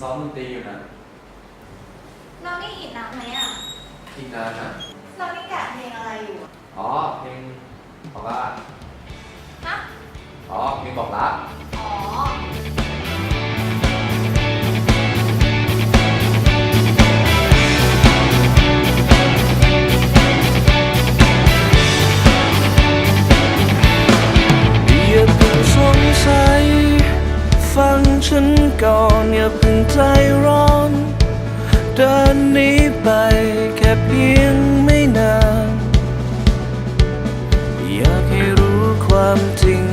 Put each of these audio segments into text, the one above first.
ซ้อมดนตรีอยู่นะน้องนี่อีกน้ำไหมอะ อีกนานอะน้องนี่แกะเพลงอะไรอยู่อ๋อเพลงบอกว่าฮะ อ๋อเพลงบอกลา ฉันก่อนอย่าเพิ่งใจร้อน เดินนี้ไปแค่เพียงไม่นาน อยากให้รู้ความจริง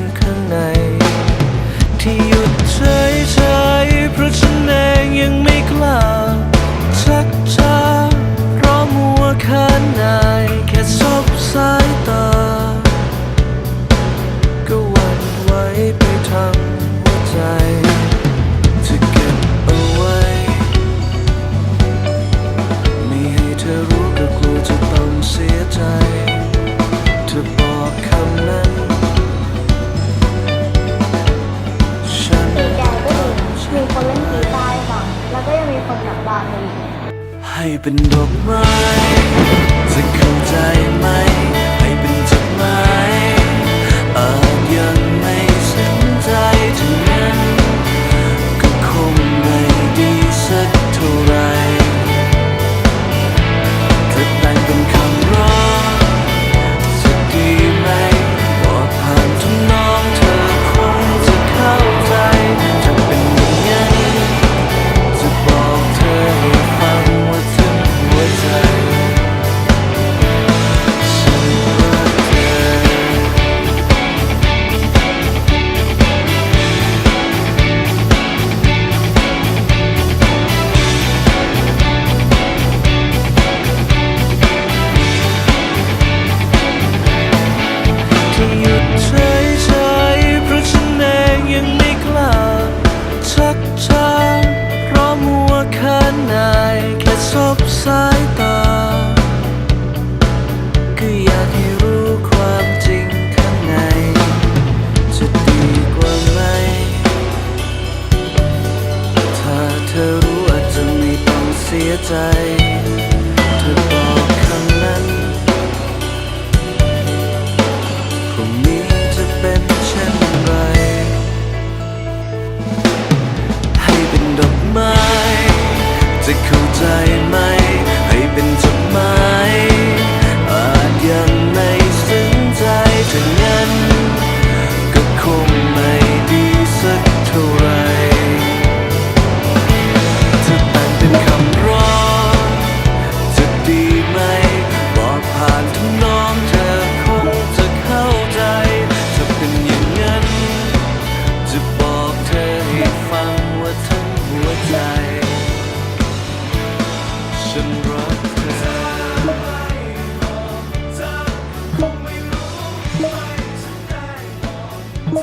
ให้เป็นดอกไม้จะเข้าใจไหม ให้เป็นจดหมาย ใจ เอ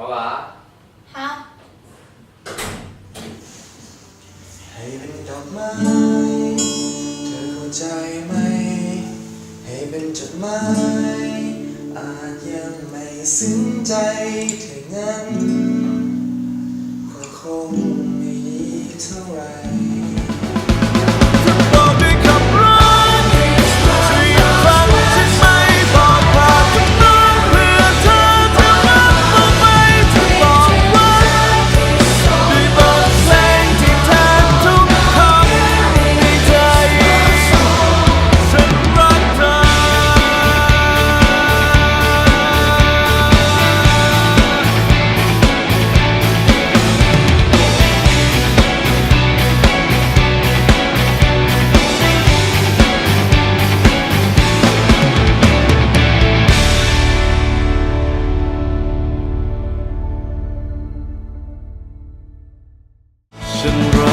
าวะฮะให้เป็นดอกไมเธอเข้าใจไหม ให้เป็นจดหมาย อาจยังไม่สึงใจเธานั้นก็คงไม่ดีเท่าไร and run.